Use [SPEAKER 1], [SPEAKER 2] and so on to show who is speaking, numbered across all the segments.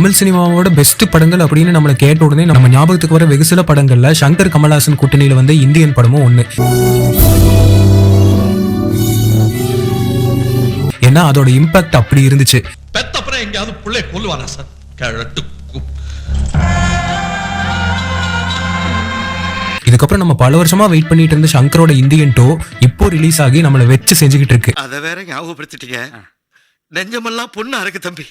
[SPEAKER 1] தமிழ் சினிமாவோட பெஸ்ட் படங்கள் அப்படின்னு நம்மள கேட்ட உடனே நம்ம ஞாபகத்துக்கு வர வெகு சில படங்கள்ல சங்கர் கமல்ஹாசன் கூட்டணியில வந்து இந்தியன் படமும் ஒண்ணு. ஏன்னா அதோட இம்பாக்ட் அப்படி இருந்துச்சு.
[SPEAKER 2] பெத்தப்புறம் எங்கேயாவது புள்ளை கொல்லுவானா சார்? கிழட்டு
[SPEAKER 1] இதுக்கப்புறம் நம்ம பல வருஷமா வெயிட் பண்ணிட்டு இருந்த சங்கரோட இந்தியன் டோ இப்போ ரிலீஸ் ஆகி நம்மள வச்சு செஞ்சுக்கிட்டு இருக்கு.
[SPEAKER 2] அதை வேற ஞாபகப்படுத்திட்டீங்க. நெஞ்சமெல்லாம் பொண்ணா இருக்கு தம்பி.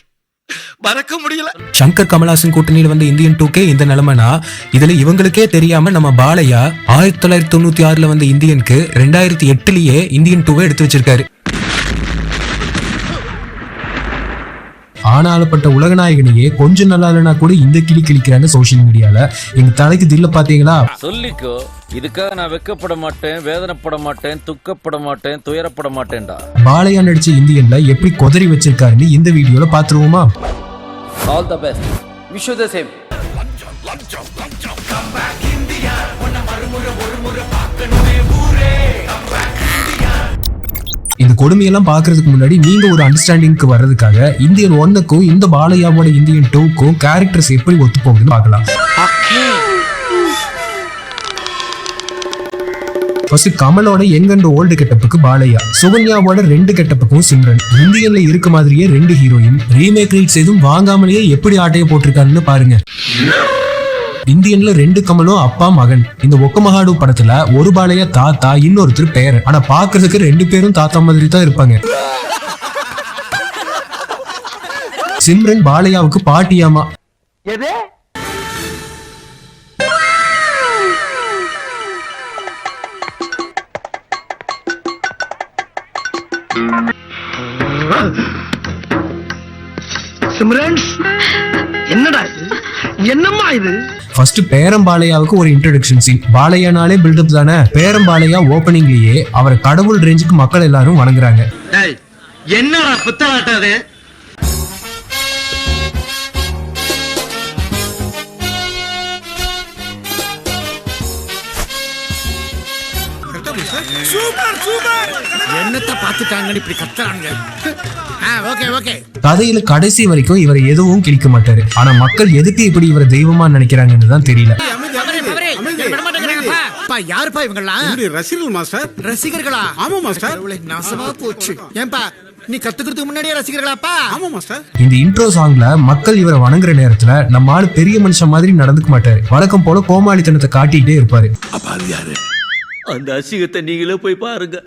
[SPEAKER 2] மறக்க முடியல.
[SPEAKER 1] சங்கர் கமலாசன் கூட்டணியில் வந்து இந்தியன் டூ கே இந்த நிலைமைனா இதுல இவங்களுக்கே தெரியாம நம்ம பாலையா ஆயிரத்தி தொள்ளாயிரத்தி தொண்ணூத்தி ஆறுல வந்த இந்தியனுக்கு ரெண்டாயிரத்தி எட்டுலயே இந்தியன் டூவை எடுத்து வச்சிருக்காரு. ஆனாலப்பட்ட உலகநாயகனையே கொஞ்சம் நல்லா இல்லைனா கூட இந்த கிளி கிழிக்கிறாங்க சோஷியல் மீடியால எங்க தலைக்கு தில்ல பாத்தீங்களா?
[SPEAKER 3] சொல்லிக்கோ இதுக்காக நான் வெக்கப்பட மாட்டேன் வேதனைப்பட மாட்டேன் துக்கப்பட மாட்டேன் துயரப்பட மாட்டேன்டா.
[SPEAKER 1] பாலையா நடிச்ச இந்தியன்ல எப்படி கொதறி வச்சிருக்காருன்னு இந்த வீடியோல பாத்துருவோமா?
[SPEAKER 3] All the best wish the same
[SPEAKER 1] இந்த கொடுமையெல்லாம் பாக்குறதுக்கு முன்னாடி நீங்க ஒரு அண்டர்ஸ்டாண்டிங்க்கு வர்றதுக்காக இந்தியன் ஒன்னுக்கும் இந்த பாலையாவோட இந்தியன் டூக்கும் கேரக்டர்ஸ் எப்படி ஒத்து போகுதுன்னு பார்க்கலாம். ஃபர்ஸ்ட் கமலோட யங் அண்ட் ஓல்டு கெட்டப்புக்கு பாலையா சுகன்யாவோட ரெண்டு கெட்டப்புக்கும் சிம்ரன். இந்தியன்ல இருக்க மாதிரியே ரெண்டு ஹீரோயின் ரீமேக் ரீட்ஸ் எதுவும் வாங்காமலேயே எப்படி ஆட்டைய போட்டிருக்காங்கன்னு பாருங்க. இந்தியன்ல ரெண்டு கமலும் அப்பா மகன். இந்த ஒக்கமகாடு படத்துல ஒரு பாளைய தாத்தா இன்னொருத்தர் பெயர். ஆனா பாக்குறதுக்கு ரெண்டு பேரும் தாத்தா மாதிரி தான் இருப்பாங்க. சிம்ரன் பாலையாவுக்கு பாட்டியாமா.
[SPEAKER 4] சிம்ரன் என்னடா என்னம்மா இது?
[SPEAKER 1] ஃபர்ஸ்ட் பேரம் பாலையாவுக்கு ஒரு இன்ட்ரடக்ஷன் சீன் பாலையானாலே பில்டப் தானே? பேரம் பாலையா ஓப்பனிங்லயே அவரை கடவுள் ரேஞ்சுக்கு மக்கள் எல்லாரும் வணங்குறாங்க.
[SPEAKER 4] என்னடா புத்தலாட்டம்
[SPEAKER 5] என்னத்த பார்த்துட்டாங்கன்னு இப்படி கத்துறாங்க. ஆ ஓகே ஓகே.
[SPEAKER 1] கதையில கடைசி வரைக்கும் இவரை எதுவும் கிழிக்க மாட்டாரு. ஆனா மக்கள் எதுக்கு இப்படி இவரை தெய்வமா நினைக்கிறாங்கன்னு தான் தெரியல.
[SPEAKER 5] யாருப்பா இவங்கெல்லாம்
[SPEAKER 6] ரசிகர்கள் மாஸ்டர்.
[SPEAKER 5] ரசிகர்களா?
[SPEAKER 6] ஆமா மாஸ்டர்.
[SPEAKER 5] நாசமா போச்சு. ஏன்பா நீ கத்துக்கிறதுக்கு முன்னாடியே ரசிகர்களாப்பா?
[SPEAKER 6] ஆமா மாஸ்டர்.
[SPEAKER 1] இந்த இன்ட்ரோ சாங்ல மக்கள் இவரை வணங்குற நேரத்துல நம்ம ஆளு பெரிய மனுஷன் மாதிரி நடந்துக்க மாட்டாரு. வழக்கம் போல கோமாளித்தனத்தை காட்டிக்கிட்டே இருப்பாரு.
[SPEAKER 3] அந்த அசிங்கத்தை நீங்களே போய் பாருங்க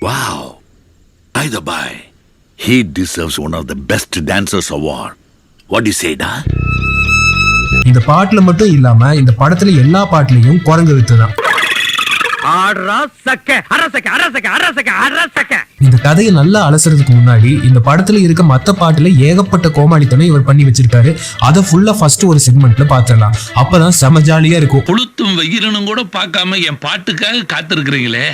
[SPEAKER 7] Wow. By the by, he deserves one of the best dancers award. What do you say, da?
[SPEAKER 1] இந்த பாட்டுல மட்டும் இல்லாம இந்த படத்துல எல்லா பாட்டுலயும் குரங்கு வித்துதான் இந்த கதையை நல்லா அலசுறதுக்கு முன்னாடி இந்த படத்துல இருக்க மத்த பாட்டுல ஏகப்பட்ட கோமாளித்தனம் இவர் பண்ணி வச்சிருக்காரு. அதை ஃபுல்லா ஃபர்ஸ்ட் ஒரு செக்மெண்ட்ல பாத்துடலாம். அப்பதான் செம ஜாலியா இருக்கும்.
[SPEAKER 8] புளுத்தும் வெயிலனும் கூட பார்க்காம என் பாட்டுக்காக காத்திருக்கிறீங்களே?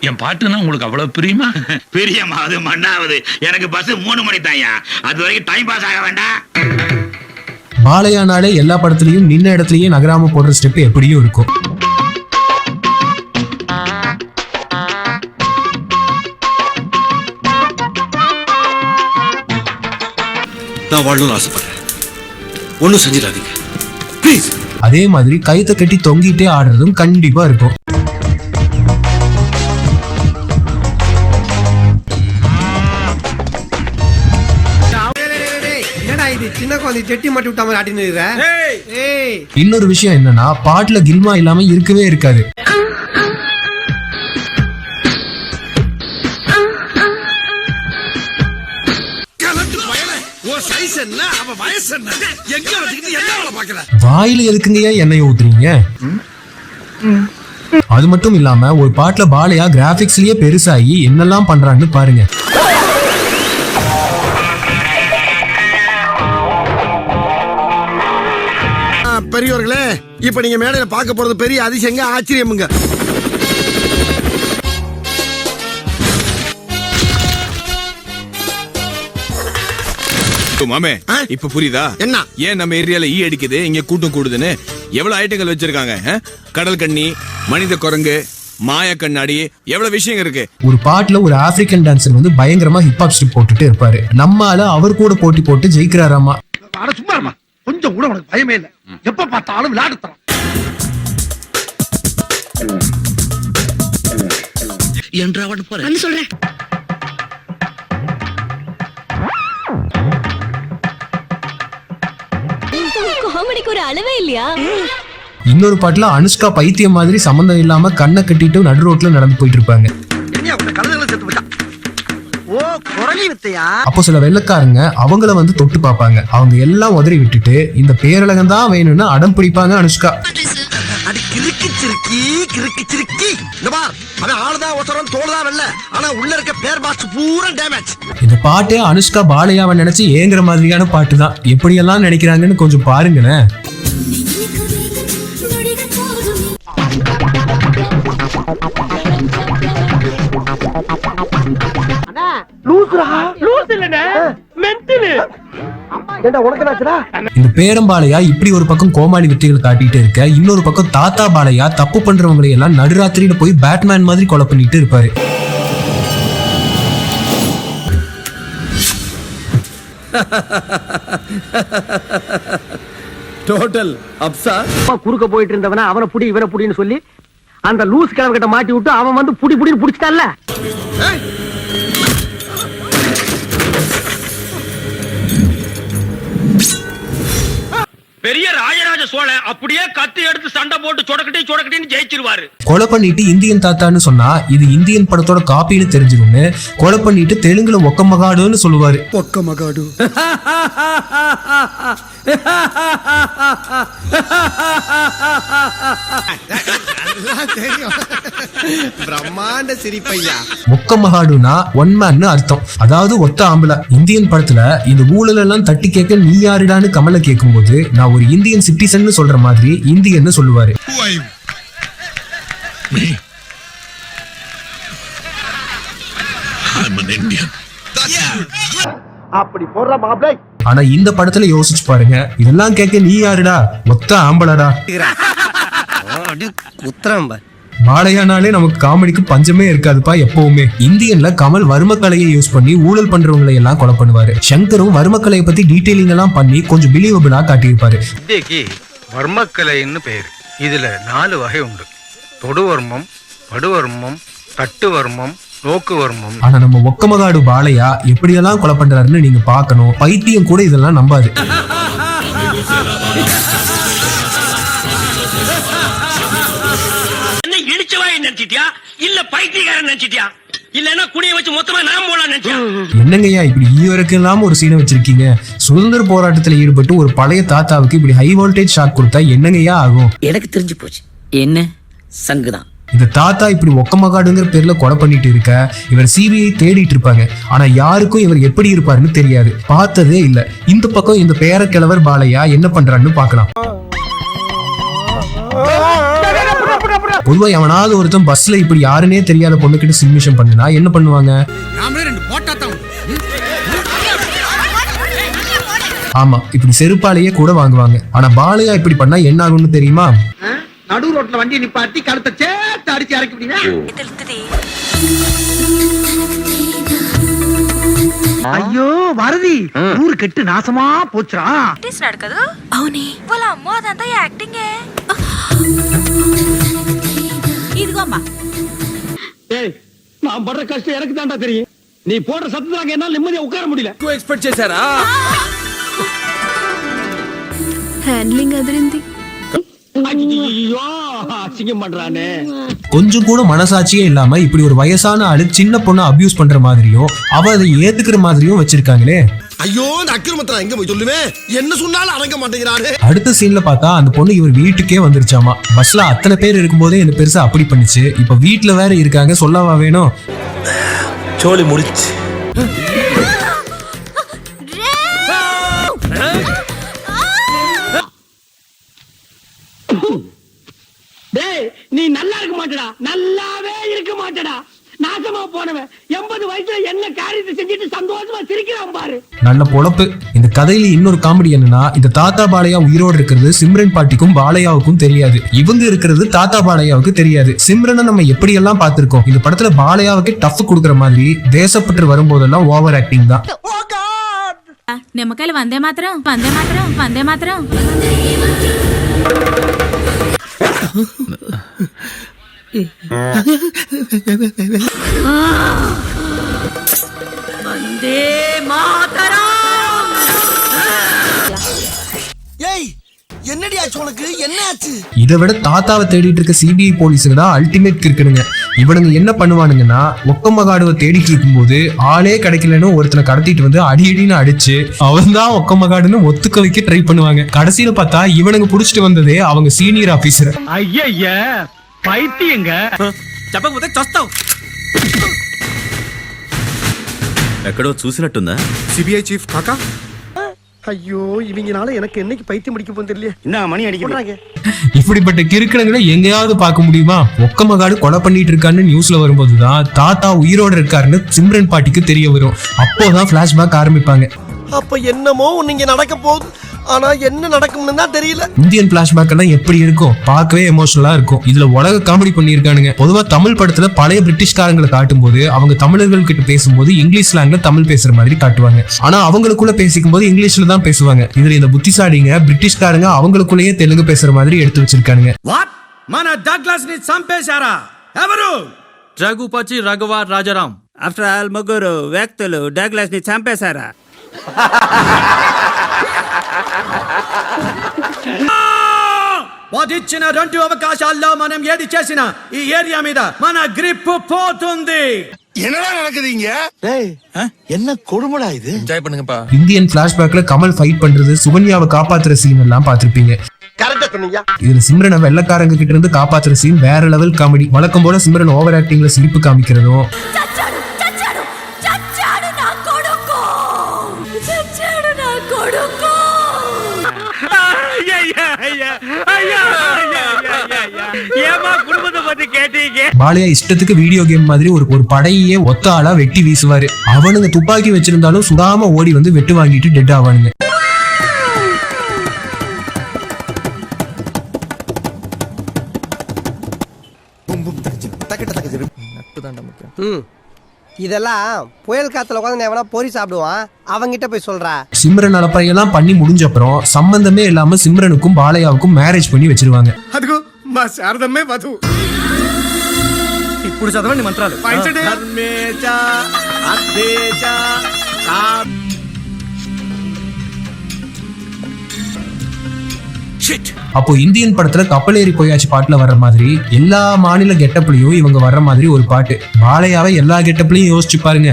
[SPEAKER 8] என் பாட்டுன்னா உங்களுக்கு அவ்வளவு பிரியுமா?
[SPEAKER 9] பிரியமாவது மண்ணாவது. எனக்கு பஸ் மூணு மணி தாயா அது வரைக்கும் டைம் பாஸ் ஆக வேண்டாம்.
[SPEAKER 1] பாலையானாலே எல்லா படத்துலயும் நின்ன இடத்துலயே நகராம போடுற ஸ்டெப் எப்படியும் இருக்கும்.
[SPEAKER 2] நான் வாழணும்னு ஆசைப்படுறேன். ஒன்றும் செஞ்சிடாதீங்க. ப்ளீஸ்
[SPEAKER 1] அதே மாதிரி கைத்தை கட்டி தொங்கிட்டே ஆடுறதும் கண்டிப்பா இருக்கும். இன்னொரு விஷயம் என்னன்னா பாட்டுல கில்மா இல்லாம இருக்கவே இருக்காது. வாயில எதுக்குங்கய்யா எண்ணெய் ஊத்துறீங்க? அது மட்டும் இல்லாம ஒரு பாட்டுல பாலையா கிராபிக்ஸ்லயே பெருசாகி என்னெல்லாம் பண்றாங்கன்னு பாருங்க.
[SPEAKER 4] பெரியவர்களே இப்ப நீங்க மேடையில பார்க்க போறது பெரிய அதிசயங்க ஆச்சரியமுங்க.
[SPEAKER 6] மாமே. இப்ப புரியுதா?
[SPEAKER 4] என்ன?
[SPEAKER 6] ஏன் நம்ம ஏரியால ஈ அடிக்குது இங்க கூட்டம் கூடுதுன்னு எவ்வளவு ஐட்டங்கள் வச்சிருக்காங்க? கடல் கண்ணி மனித குரங்கு மாய கண்ணாடி எவ்வளவு விஷயம் இருக்கு?
[SPEAKER 1] ஒரு பாட்டுல ஒரு ஆப்பிரிக்கன் டான்சர் வந்து பயங்கரமா ஹிப்ஹாப் ஸ்டெப் போட்டுட்டே இருப்பாரு. நம்மால அவர் கூட போட்டி போட்டு ஜெயிக்கிறாராமா?
[SPEAKER 4] சும்மா கொஞ்சம் கூட உனக்கு பயமே இல்ல. எப்ப பார்த்தாலும் விளையாடுறான்
[SPEAKER 2] என்று அவன் போற?
[SPEAKER 10] வந்து சொல்றேன். காமெடிக்கு ஒரு அளவே இல்லையா?
[SPEAKER 1] இன்னொரு பாட்டுல அனுஷ்கா பைத்தியம் மாதிரி சம்மந்தம் இல்லாம கண்ணை கட்டிட்டு நடு ரோட்ல நடந்து போயிட்டு இருப்பாங்க. அப்போ சில வெள்ளக்காரங்க அவங்கள வந்து தொட்டு பார்ப்பாங்க. அவங்க எல்லாம் உதறி விட்டுட்டு இந்த பேரழகம் தான் வேணும்னு அடம் பிடிப்பாங்க அனுஷ்கா.
[SPEAKER 4] கிறுக்கி சிறுக்கி கிறுக்கி சிறுக்கி. இந்த பார் அவன் ஆளுதான் ஒசரம் தோளுதான் வெள்ள ஆனா உள்ள இருக்க பேர் பாக்ஸ் பூரா டேமேஜ்
[SPEAKER 1] இந்த பாட்டே அனுஷ்கா பாலையாவை நினைச்சு ஏங்குற மாதிரியான பாட்டு தான் எப்படியெல்லாம் நினைக்கிறாங்கன்னு கொஞ்சம் பாருங்களேன்.
[SPEAKER 4] ஏண்டா உனக்கு என்னாச்சுடா
[SPEAKER 1] இந்த பேரம்பாளையா இப்படி ஒரு பக்கம் கோமாளி வித்தைகள் காட்டிட்டு இருக்க இன்னொரு பக்கம் தாத்தா பாலையா தப்பு பண்றவங்களை எல்லாம் நடுராத்திரியில போய் பேட்மேன் மாதிரி கொலை பண்ணிட்டு இருப்பாரு.
[SPEAKER 6] டோட்டல் அப்சா
[SPEAKER 5] குறுக்க போயிட்டு இருந்தவன அவனை புடி இவனை புடின்னு சொல்லி அந்த லூஸ் கிழமை கிட்ட மாட்டி விட்டு அவன் வந்து புடி புடின்னு புடிச்சிட்டான்ல?
[SPEAKER 9] பெரிய ராஜ ராஜராஜ சோழன் அப்படியே கத்தி எடுத்து சண்டை போட்டு சொடக்கட்டி சொடக்கட்டின்னு ஜெயிச்சிருவாரு.
[SPEAKER 1] கொலை பண்ணிட்டு இந்தியன் தாத்தான்னு சொன்னா இது இந்தியன் படத்தோட காப்பின்னு தெரிஞ்சிரும்னு கொலை பண்ணிட்டு தெலுங்குல ஒக்க மகாடுன்னு சொல்லுவாரு.
[SPEAKER 4] மகாடு பிரம்மாண்ட சிரிப்பையா?
[SPEAKER 1] ஒக்க மகாடுனா ஒன் மேன்னு அர்த்தம். அதாவது ஒத்த ஆம்பளை. இந்தியன் படத்துல இந்த ஊழல் எல்லாம் தட்டி கேட்க நீ யாருடான்னு கமலை கேட்கும்போது நான் ஒரு இந்தியன் சிட்டிசன் சொல்ற மாதிரி இந்தியன்னு சொல்லுவாரு.
[SPEAKER 4] அப்படி போடுற மாப்பிளை.
[SPEAKER 1] ஆனா இந்த படத்துல யோசிச்சு பாருங்க இதெல்லாம் கேட்க நீ யாருடா? ஒத்த ஆம்பளடா.
[SPEAKER 4] உத்தரம்
[SPEAKER 1] பாலையானாலே நமக்கு காமெடிக்கு பஞ்சமே இருக்காதுப்பா எப்பவுமே. இந்தியன்ல கமல் வர்மக்கலையை யூஸ் பண்ணி ஊழல் பண்றவங்களை எல்லாம் கொலை பண்ணுவாரு. சங்கரும் வர்மக்கலையை பத்தி டீடைலிங் எல்லாம் பண்ணி கொஞ்சம் பிலீவபிளா காட்டியிருப்பாரு.
[SPEAKER 11] வர்மக்கலைன்னு பேர். இதுல நாலு வகை உண்டு. தொடுவர்மம் படுவர்மம் தட்டுவர்மம் நோக்குவர்மம்
[SPEAKER 1] ஆனா நம்ம ஒக்கமகாடு பாலையா எப்படியெல்லாம் கொலை பண்றாருன்னு நீங்க பார்க்கணும். பைத்தியம் கூட இதெல்லாம் நம்பாது.
[SPEAKER 9] நினைச்சிட்டியா? இல்ல பைத்தியக்காரன் நினைச்சிட்டியா? இல்லன்னா குடிய வச்சு மொத்தமா நான் போலாம்
[SPEAKER 1] என்னங்கய்யா இப்படி ஈவருக்கு இல்லாம ஒரு சீனை வச்சிருக்கீங்க? சுதந்திர போராட்டத்துல ஈடுபட்டு ஒரு பழைய தாத்தாவுக்கு இப்படி ஹை வோல்டேஜ் ஷாக் கொடுத்தா என்னங்கய்யா ஆகும்?
[SPEAKER 5] எனக்கு தெரிஞ்சு போச்சு. என்ன? சங்குதான்.
[SPEAKER 1] இந்த தாத்தா இப்படி ஒக்கமகாடுங்கிற பேர்ல கொலை பண்ணிட்டு இருக்க இவர் சிபிஐ தேடிட்டு இருப்பாங்க. ஆனா யாருக்கும் இவர் எப்படி இருப்பாருன்னு தெரியாது. பார்த்ததே இல்ல. இந்த பக்கம் இந்த பேரக்கிழவர் பாலையா என்ன பண்றான்னு பார்க்கலாம். பொதுவா எவனாவது ஒருத்தன் பஸ்ல இப்படி யாருன்னே தெரியாத பொண்ணுகிட்ட சிக்மிஷன் பண்ணுனா என்ன பண்ணுவாங்க
[SPEAKER 6] நாமளே ரெண்டு போட்டா தான்
[SPEAKER 1] ஆமா இப்படி செருப்பாலேயே கூட வாங்குவாங்க ஆனா பாலையா இப்படி பண்ணா என்ன ஆகும்னு தெரியுமா
[SPEAKER 4] நடு ரோட்ல வண்டி நிப்பாட்டி கழுத்தை சேர்த்து அடிச்சு இறக்கி விட்டீங்க ஐயோ வரதி ஊரு கெட்டு நாசமா போச்சுரா
[SPEAKER 10] నడకదు అవునే వాళ్ళ అమ్మ అదంతా యాక్టింగే ఇదిగో అమ్మా
[SPEAKER 5] ஏய் நான் படுற கஷ்டம் எனக்கு தான்டா தெரியும் நீ போடுற சத்தத்துல என்னால நிம்மதியா உட்கார முடியல
[SPEAKER 6] ఎక్కువ ఎక్స్పెక్ట్ చేశారా
[SPEAKER 10] హ్యాండ్లింగ్ అదిరింది
[SPEAKER 5] ஐயோ அசிங்கம் பண்றானே
[SPEAKER 1] கொஞ்சம் கூட மனசாட்சியே இல்லாம இப்படி ஒரு வயசான ஆளு சின்ன பொண்ணை அபியூஸ் பண்ற மாதிரியும் அவ அதை ஏத்துக்கிற மாதிரியும் வச்சிருக்காங்களே
[SPEAKER 4] ஐயோ இந்த அக்கிரமத்தை எங்க போய் சொல்லுவேன்? என்ன சொன்னாலும் அடங்க மாட்டேங்கிறாரு.
[SPEAKER 1] அடுத்த சீன்ல பார்த்தா அந்த பொண்ணு இவர் வீட்டுக்கே வந்துருச்சாமா. பஸ்ல அத்தனை பேர் இருக்கும்போதே இந்த பெருசா அப்படி பண்ணுச்சு. இப்ப வீட்டுல வேற இருக்காங்க. சொல்லவா வேணும்?
[SPEAKER 6] சோலி முடிச்சு.
[SPEAKER 5] டேய் நீ நல்லா இருக்க மாட்டடா. நல்லாவே இருக்க மாட்டடா. நாசமா போனவன் எண்பது வயசுல என்ன காரியத்தை செஞ்சுட்டு சந்தோஷமா சிரிக்கிறான் பாரு
[SPEAKER 1] நல்ல பொழப்பு இந்த கதையில இன்னொரு காமெடி என்னன்னா இந்த தாத்தா பாலையா உயிரோடு இருக்கிறது சிம்ரன் பாட்டிக்கும் பாலையாவுக்கும் தெரியாது இவங்க இருக்கிறது தாத்தா பாலையாவுக்கு தெரியாது சிம்ரனை நம்ம எப்படி எல்லாம் பார்த்திருக்கோம் இந்த படத்துல பாலையாவுக்கு டஃப் கொடுக்குற மாதிரி தேசப்பற்று வரும்போதெல்லாம் ஓவர் ஆக்டிங் தான்
[SPEAKER 10] నిమ్మకాయలు వందే మాత్రం వందే మాత్రం వందే మాత్రం
[SPEAKER 4] ஏய் என்னடி ஆச்சு உனக்கு? என்ன ஆச்சு?
[SPEAKER 1] இதை விட தாத்தாவை தேடிட்டு இருக்க சிபிஐ போலீஸுங்க தான் அல்டிமேட் கிறுக்கணுங்க இவனுங்க என்ன பண்ணுவானுங்கன்னா ஒக்கமகாடுவை தேடிட்டு இருக்கும்போது ஆளே கிடைக்கலன்னு ஒருத்தனை கடத்திட்டு வந்து அடி அடின்னு அடிச்சு அவன் தான் ஒக்கமகாடுன்னு ஒத்துக்க வைக்க ட்ரை பண்ணுவாங்க. கடைசியில பார்த்தா இவனுங்க புடிச்சிட்டு வந்ததே அவங்க சீனியர் ஆபீசர்
[SPEAKER 5] ஐயா பைத்தியங்க
[SPEAKER 9] చెప్పకపోతే చస్తావు
[SPEAKER 3] ఎక్కడో చూసినట్టుందా
[SPEAKER 6] సిబిఐ చీఫ్ కాకా
[SPEAKER 4] ஐயோ இவங்கனால எனக்கு என்னைக்கு பைத்தியம் முடிக்க போகுது தெரியல
[SPEAKER 9] என்ன மணி அடிக்கிறாங்க
[SPEAKER 4] போடுறாங்க
[SPEAKER 1] இப்படிப்பட்ட கிறுக்கணுங்களை எங்கேயாவது பார்க்க முடியுமா ஒக்கமகாடு கொலை பண்ணிட்டு இருக்கான்னு நியூஸ்ல வரும்போதுதான் தாத்தா உயிரோட இருக்காருன்னு சிம்ரன் பாட்டிக்கு தெரிய வரும் அப்போதான் பிளாஷ்பேக் ஆரம்பிப்பாங்க
[SPEAKER 4] அப்ப என்னமோ ஒண்ணு இங்க நடக்க போகுது ஆனா என்ன நடக்கும்னு தான் தெரியல
[SPEAKER 1] இந்தியன் பிளாஷ்பேக் எல்லாம் எப்படி இருக்கும் பார்க்கவே எமோஷனலா இருக்கும் இதுல உலக காமெடி பண்ணியிருக்கானுங்க பொதுவா தமிழ் படத்துல பழைய பிரிட்டிஷ்காரங்களை காட்டும்போது அவங்க தமிழர்கள் கிட்ட பேசும்போது இங்கிலீஷ் ஸ்லாங்ல தமிழ் பேசுற மாதிரி காட்டுவாங்க ஆனா அவங்களுக்குள்ள பேசிக்கும் போது இங்கிலீஷ்ல தான் பேசுவாங்க இதுல இந்த புத்திசாலிங்க பிரிட்டிஷ்காரங்க அவங்களுக்குள்ளேயே தெலுங்கு பேசுற மாதிரி எடுத்து வச்சிருக்கானுங்க
[SPEAKER 6] వాట్ మన డగ్లాస్ ని చంపేశారా ఎవరు
[SPEAKER 9] రఘుపతి రఘువ రాజారాం ఆఫ్టర్ ఆల్ ముగ్గురు వ్యక్తులు డగ్లాస్ ని చంపేశారా
[SPEAKER 6] వాటిచ్చిన రెండు అవకాశాల్లో మనం ఏది చేసినా ఈ ఏరియా మీద మన గ్రిప్ పోతుంది
[SPEAKER 4] என்னடா நடக்குதுங்க டேய் என்ன கொடுமடா இது
[SPEAKER 1] இந்தியன் பிளாஷ்பேக்ல கமல் ஃபைட் பண்றது சுகன்யாவை காப்பாத்துற சீன் எல்லாம் பார்த்திருப்பீங்க
[SPEAKER 4] கரெக்டா சொன்னீங்க
[SPEAKER 1] இதுல சிம்ரனை வெள்ளக்காரங்க கிட்ட இருந்து காப்பாத்துற சீன் வேற லெவல் காமெடி வழக்கம் போல சிம்ரன் ஓவர் ஆக்டிங்ல சிரிப்பு காமிக்கிறதும் பாலையா இஷ்டத்துக்கு வீடியோ கேம் மாதிரி ஒரு ஒரு படையே ஒத்த ஆளா வெட்டி வீசுவாரு. அவனுங்க துப்பாக்கி வச்சிருந்தாலும் சுடாம ஓடி வந்து வெட்டு வாங்கிட்டு டெட் ஆவானுங்க.
[SPEAKER 4] இதெல்லாம் புயல் காத்துல உட்காந்து எவனா பொறி சாப்பிடுவான்? அவங்கிட்ட போய் சொல்றா.
[SPEAKER 1] சிம்ரன் அலப்பறையெல்லாம் பண்ணி முடிஞ்ச அப்புறம் சம்பந்தமே இல்லாம சிம்ரனுக்கும் பாலையாவுக்கும் மேரேஜ் பண்ணி வச்சிருவாங்க.
[SPEAKER 6] அதுக்கும் சாரதமே வது
[SPEAKER 9] ఇప్పుడు చదవండి మంత్రాలు
[SPEAKER 6] ధర్మేచ అర్థేచ కా-
[SPEAKER 1] அப்போ இந்தியன் படத்துல கப்பலேறி போயாச்சு பாட்டுல வர்ற மாதிரி எல்லா மாநில கெட்டப்லயும் இவங்க வர்ற மாதிரி ஒரு பாட்டு பாலையாவை எல்லா கெட்டப்லயும் யோசிச்சு பாருங்க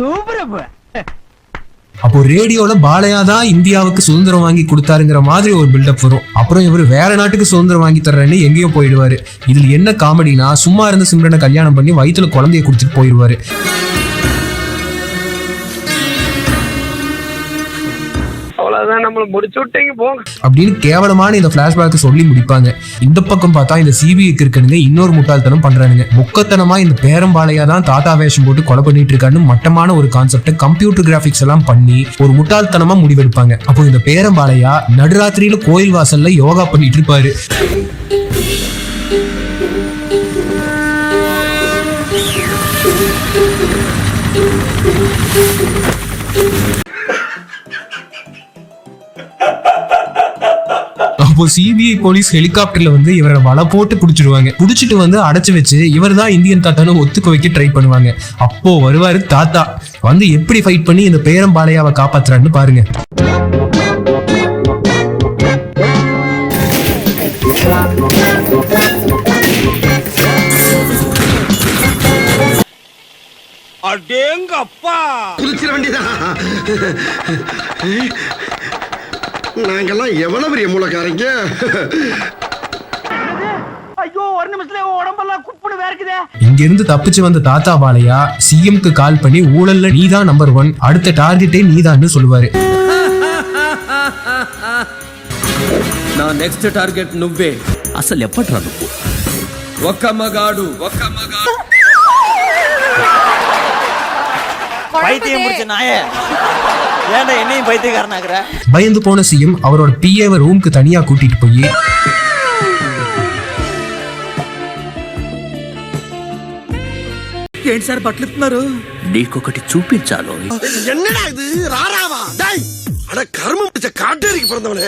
[SPEAKER 5] சூப்பர்
[SPEAKER 1] அப்போ. ரேடியோல பாலையா தான் இந்தியாவுக்கு சுதந்திரம் வாங்கி கொடுத்தாருங்கிற மாதிரி ஒரு பில்டப் வரும். அப்புறம் இவர் வேற நாட்டுக்கு சுதந்திரம் வாங்கி தர்றேன்னு எங்கேயோ போயிடுவாரு. இதுல என்ன காமெடினா சும்மா இருந்த சிம்ரனை கல்யாணம் பண்ணி வயிற்றுல குழந்தைய கொடுத்துட்டு போயிடுவாரு.
[SPEAKER 5] நம்மள முடிச்சு விட்டீங்க போங்க.
[SPEAKER 1] அப்படின்னு கேவலமான இந்த பிளாஷ்பேக் சொல்லி முடிப்பாங்க. இந்த பக்கம் பார்த்தா இந்த சிபிஐக்கு இருக்கணுங்க இன்னொரு முட்டாள்தனம் பண்றானுங்க. முக்கத்தனமா இந்த பேரம்பாளையா தான் தாத்தா வேஷம் போட்டு கொலை பண்ணிட்டு இருக்கான்னு மட்டமான ஒரு கான்செப்டை கம்ப்யூட்டர் கிராபிக்ஸ் எல்லாம் பண்ணி ஒரு முட்டாள்தனமா முடிவெடுப்பாங்க. அப்போ இந்த பேரம்பாளையா நடுராத்திரியில கோயில் வாசல்ல யோகா பண்ணிட்டு இருப்பாரு. அப்போ சிபிஐ போலீஸ் ஹெலிகாப்டர்ல வந்து இவரை வலை போட்டு புடிச்சிடுவாங்க. புடிச்சிட்டு வந்து அடைச்சு வச்சு இவர் தான் இந்தியன் தாத்தான்னு ஒத்துக்க வைக்க ட்ரை பண்ணுவாங்க. அப்போ வருவாரு தாத்தா. வந்து எப்படி ஃபைட் பண்ணி இந்த பேரம்பாளையாவை காப்பாத்துறான்னு பாருங்க.
[SPEAKER 9] அடேங்கப்பா!
[SPEAKER 4] குதிச்சிட வேண்டியதான் நாங்கெல்லாம் எவ்வளவு பெரிய மூலக்காரங்க
[SPEAKER 5] ஐயோ ஒரு நிமிஷத்துல உன் உடம்பெல்லாம் குப்புன்னு வேர்க்குதே
[SPEAKER 1] இங்க இருந்து தப்பிச்சு வந்த தாத்தா பாலையா சிஎம்க்கு கால் பண்ணி ஊழல்ல நீதான் நம்பர் ஒன் அடுத்த டார்கெட்டே நீதான்னு சொல்லுவாரு
[SPEAKER 6] నా నెక్స్ట్ టార్గెట్ నువ్వే
[SPEAKER 9] అసలు ఎప్పట్రా నువ్వు
[SPEAKER 6] ఒక్క మగాడు ఒక్క మగాడు
[SPEAKER 9] பைத்தியம் முடிச்ச நாயே ஏன்டா என்னையும் பைத்தியக்காரனாக்குற
[SPEAKER 1] பயந்து போன சிஎம் அவரோட பிஏவை ரூம்க்கு தனியா கூட்டிட்டு போய்
[SPEAKER 6] ఏంటి సార్ బట్టలు ఇస్తున్నారు
[SPEAKER 9] నీకొకటి చూపించాలో
[SPEAKER 4] என்னடா இது ராராவா டேய் அட கர்மம் பிடிச்ச காட்டேரிக்கு பிறந்தவனே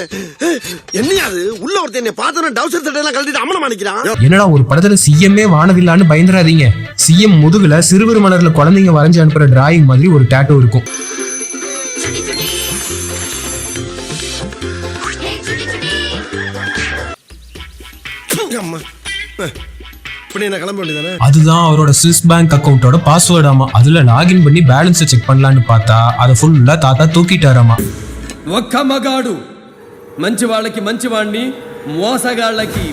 [SPEAKER 4] என்னையா அது உள்ள ஒருத்தன் என்னை பார்த்தவன டவுசர் சட்டையெல்லாம் கழட்டிட்டு அம்மனம் அணிக்கிறான்
[SPEAKER 1] என்னடா ஒரு படத்துல சிஎம்ஏ வானவில்லான்னு பயந்துடாதீங்க சிஎம் முதுகுல சிறுவர் மலர்ல குழந்தைங்க வரைஞ்சு அனுப்புற டிராயிங் மாதிரி ஒரு டேட்டோ இருக்கும் அதுதான் அவரோட சுவிஸ் பேங்க் அக்கௌண்ட்டோட பாஸ்வேர்ட் ஆமா. அதுல லாகின் பண்ணி பேலன்ஸை செக் பண்ணலான்னு பார்த்தா அதை ஃபுல்லா தாத்தா தூக்கிட்டாராமா.
[SPEAKER 4] ஒக்க மகாடு மஞ்சு வாழைக்கு மஞ்சு வாண்டி மோசகாலக்கி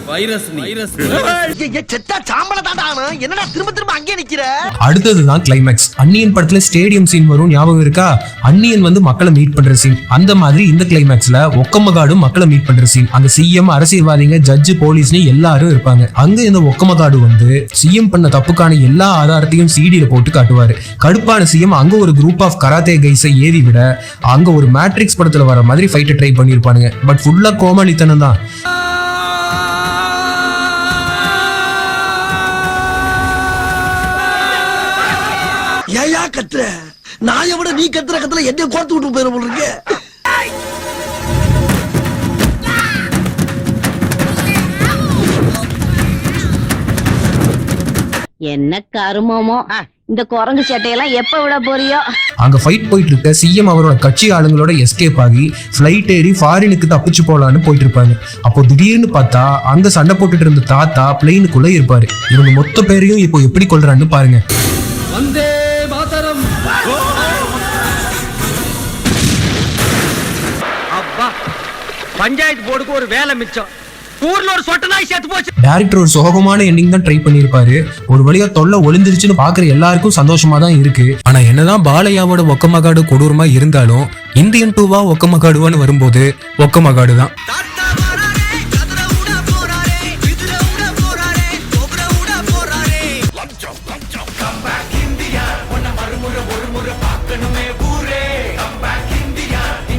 [SPEAKER 4] அடுத்தது
[SPEAKER 1] தான் கிளைமேக்ஸ் அன்னியன் படத்துல ஸ்டேடியம் சீன் வரும். ஞாபகம் இருக்கா? அன்னியன் வந்து மக்களை மீட் பண்ற சீன் அந்த மாதிரி இந்த கிளைமேக்ஸ்ல ஒக்கமகாடும் மக்களை மீட் பண்ற சீன் அங்க சிஎம் அரசியல்வாதிங்க ஜட்ஜு போலீஸ்னு எல்லாரும் இருப்பாங்க. அங்க இந்த ஒக்கமகாடு வந்து சிஎம் பண்ண தப்புக்கான எல்லா ஆதாரத்தையும் சிடியில போட்டு காட்டுவாரு. கடுப்பான சிஎம் அங்க ஒரு குரூப் ஆஃப் கராத்தே கைஸை ஏறி விட அங்க ஒரு மேட்ரிக்ஸ் படத்துல வர மாதிரி ஃபைட்டை ட்ரை பண்ணியிருப்பானுங்க பட் ஃபுல்லா கோமாளித்தனம் தான்
[SPEAKER 4] ஏயா கத்துற? நாயை விட நீ கத்துற கத்துல என்ன கோர்த்து விட்டு போயிட போல இருக்கு.
[SPEAKER 10] என்ன கருமமோ? இந்த குரங்கு சட்டையெல்லாம் எப்ப விட போறியோ?
[SPEAKER 1] அங்க ஃபைட் போயிட்டு இருக்க சிஎம் அவரோட கட்சி ஆளுங்களோட எஸ்கேப் ஆகி ஃபிளைட் ஏறி ஃபாரினுக்கு தப்பிச்சு போலான்னு போயிட்டு இருப்பாங்க. அப்போ திடீர்னு பார்த்தா அங்க சண்டை போட்டுட்டு இருந்த தாத்தா பிளெயினுக்குள்ள இருப்பாரு. இவங்க மொத்த பேரையும் இப்போ எப்படி கொல்றான்னு பாருங்க.
[SPEAKER 6] వందే
[SPEAKER 9] பஞ்சாயத்து போர்டுக்கு ஒரு வேலை மிச்சம். ஊர்ல ஒரு சொட்ட நாய் செத்து போச்சு.
[SPEAKER 1] டேரக்டர் ஒரு சோகமான எண்டிங் தான் ட்ரை பண்ணியிருப்பாரு. ஒரு வழியா தொல்லை ஒளிஞ்சிருச்சுன்னு பாக்குற எல்லாருக்கும் சந்தோஷமா தான் இருக்கு. ஆனா என்னதான் பாலையாவோட ஒக்கமகாடு கொடூரமா இருந்தாலும் இந்தியன் டூவா ஒக்கமகாடுவான்னு வரும்போது ஒக்கமகாடு தான்